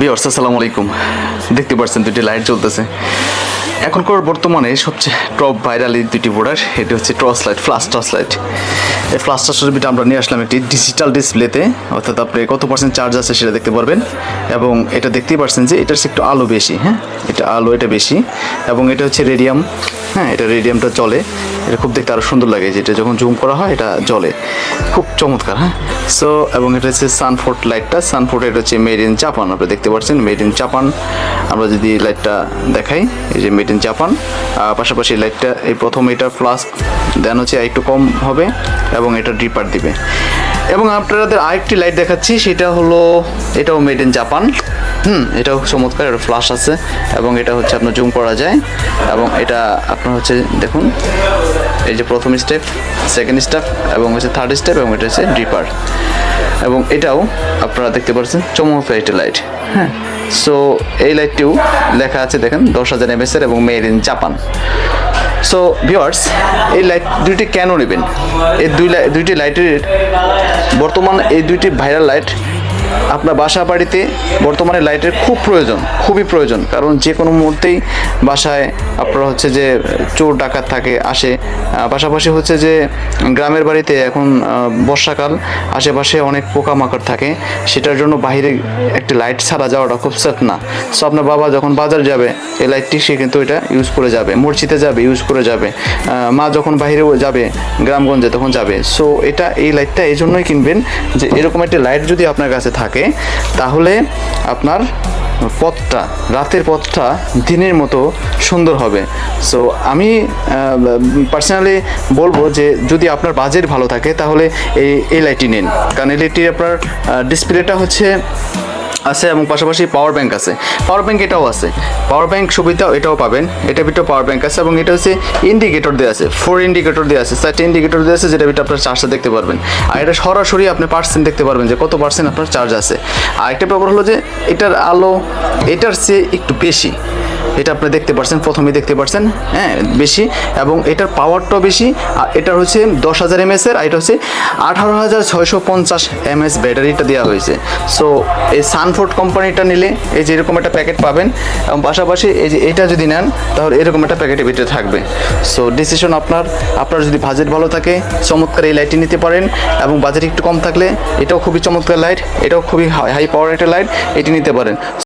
বিয়র্স আসসালামু আলাইকুম। দেখতে পাচ্ছেন দুটি লাইট জ্বলতেছে। এখনকার বর্তমানে সবচেয়ে টপ ভাইরাল এই দুটি বোর্ডার এটি হচ্ছে torch light flash torch light. এই ফ্লাশ টর্চ লাইট আমরা নিয়ে আসলাম একটি ডিজিটাল ডিসপ্লেতে অর্থাৎ আপনি কত পার্সেন্ট চার্জ আছে সেটা দেখতে পারবেন। এবং এটা দেখতেই পাচ্ছেন যে এটার একটু আলো বেশি হ্যাঁ? এটা আলো, এটা বেশি। এবং এটা হচ্ছে রেডিয়াম হ্যাঁ? এটা রেডিয়ামটা চলে এটা খুব দেখতে আরও সুন্দর লাগে যেটা যখন জুম করা হয়, এটা জ্বলে। খুব চমৎকার হ্যাঁ? সো এবং এটা হচ্ছে সানফোর্ট লাইটটা সানফোর্ট এটা হচ্ছে মেড ইন জাপান আপনি দেখতে পাচ্ছেন। মেড ইন জাপান আমরা যদি লাইটটা দেখাই, এই যে মেড ইন জাপান পাশাপাশি লাইটটা এই প্রথম এটা প্লাস দেন হচ্ছে একটু কম হবে, এবং এটা ডিপার দিবে। এবং আপনাদের আরেকটি লাইট দেখাচ্ছি, সেটা হলো, এটাও মেড ইন জাপান হুম, এটাও চমৎকার এটা ফ্লাশ আছে, এবং এটা হচ্ছে আপনার জুম করা যায়, এবং এটা আপনার হচ্ছে, দেখুন এই যে প্রথম স্টেপ সেকেন্ড স্টেপ এবং হচ্ছে থার্ড স্টেপ এবং এটা হচ্ছে ড্রিপার এবং এটাও আপনারা দেখতে পাচ্ছেন চমৎকার লাইট হ্যাঁ। সো এই লাইটটিও লেখা আছে দেখেন দশ হাজার এমএসের এবং made in Japan so viewers এই লাইট দুইটি কেন নেবেন? এই দুই দুইটি লাইটের বর্তমান এই দুইটি ভাইরাল লাইট আপনার বাসা বাড়িতে বর্তমানে লাইটের খুব প্রয়োজন, খুবই প্রয়োজন। কারণ যে কোনো মুহূর্তেই বাসায় আপনার হচ্ছে যে চোর, ডাকাত থাকে, আসে। পাশাপাশি হচ্ছে যে গ্রামের বাড়িতে এখন বর্ষাকাল, আশেপাশে অনেক পোকামাকড় থাকে। সেটার জন্য বাইরে একটি লাইট ছাড়া যাওয়াটা খুব সেফ না। সো আপনার বাবা যখন বাজার যাবে, এই লাইটটি সে কিন্তু এটা ইউজ করে যাবে, মসজিদে যাবে ইউজ করে যাবে। মা যখন বাইরেও যাবে, গ্রামগঞ্জে তখন যাবে। সো এটা এই লাইটটা এই জন্যই কিনবেন যে এরকম একটি লাইট যদি আপনার কাছে থাকে তাহলে আপনার পথটা, রাতের পথটা দিনের মতো সুন্দর হবে। সো আমি পার্সোনালি বলব যে, যদি আপনার বাজেট ভালো থাকে, তাহলে এই এই লাইটটি নিন। কারণ এই লাইটটি আপনার ডিসপ্লেটা হচ্ছে আছে এবং পাশাপাশি পাওয়ার ব্যাংক আছে। পাওয়ার ব্যাংক এটাও আছে। পাওয়ার ব্যাংক সুবিধা এটাও পাবেন। এটা ভিতরে পাওয়ার ব্যাংক আছে এবং এটা হচ্ছে ইন্ডিকেটর দেওয়া আছে। ফোর ইন্ডিকেটর দেওয়া আছে, চারটে ইন্ডিকেটর দেওয়া আছে যেটা ভিতরে আপনার চার্জটা দেখতে পারবেন। আর এটা সরাসরি আপনি পার্সেন্ট দেখতে পারবেন যে কত পার্সেন্ট আপনার চার্জ আছে। আর একটা ব্যাপার হলো যে এটার আলো এটার চেয়ে একটু বেশি। এটা আপনি দেখতে পাচ্ছেন প্রথমে দেখতে পাচ্ছেন হ্যাঁ বেশি, এবং এটার পাওয়ারটাও বেশি, আর এটা হচ্ছে দশ হাজার এমএস এর, আর এটা হচ্ছে আঠারো হাজার ছয়শো পঞ্চাশ এমএস ব্যাটারিটা দেওয়া হয়েছে। সো এই সানফোর্ড কোম্পানিটা নিলে এই যে এরকম একটা প্যাকেট পাবেন, এবং পাশাপাশি এই যে এটা যদি নেন, তাহলে এরকম একটা প্যাকেটের ভিতরে থাকবে। সো ডিসিশন আপনার আপনার যদি বাজেট ভালো থাকে, চমৎকার এই লাইটটি নিতে পারেন, এবং বাজেট একটু কম থাকলে, এটাও খুবই চমৎকার লাইট এটাও খুবই হাই পাওয়ার একটা লাইট এটি নিতে পারেন।